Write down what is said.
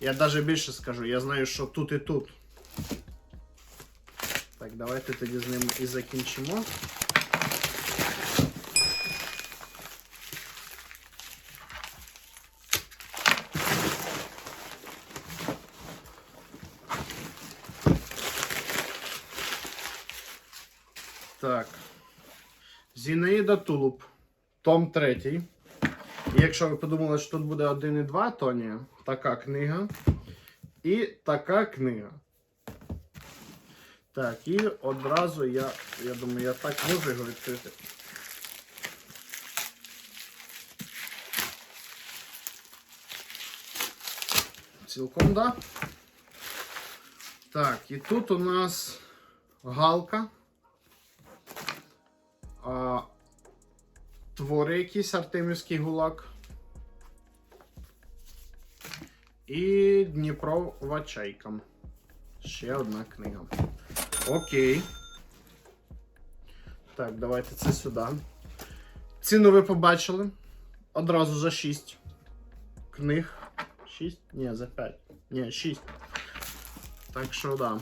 Я навіть більше скажу, я знаю, що тут і тут. Так, давайте тоді з ним і закінчимо. Так. Зінаїда Тулуб. Том 3. Якщо ви подумали, що тут буде 1 і 2, то ні. Така книга. І така книга. Так, і одразу я. Я думаю, я так можу його відкрити. Цілком, да. Так, і тут у нас галка. А, твори якийсь Артемівський гулак. І Дніпрова чайка. Ще одна книга. Окей. Так, давайте це сюди. Ціну ви побачили. Одразу за 6 книг. 6? Ні, за 5. Ні, 6. Так що да.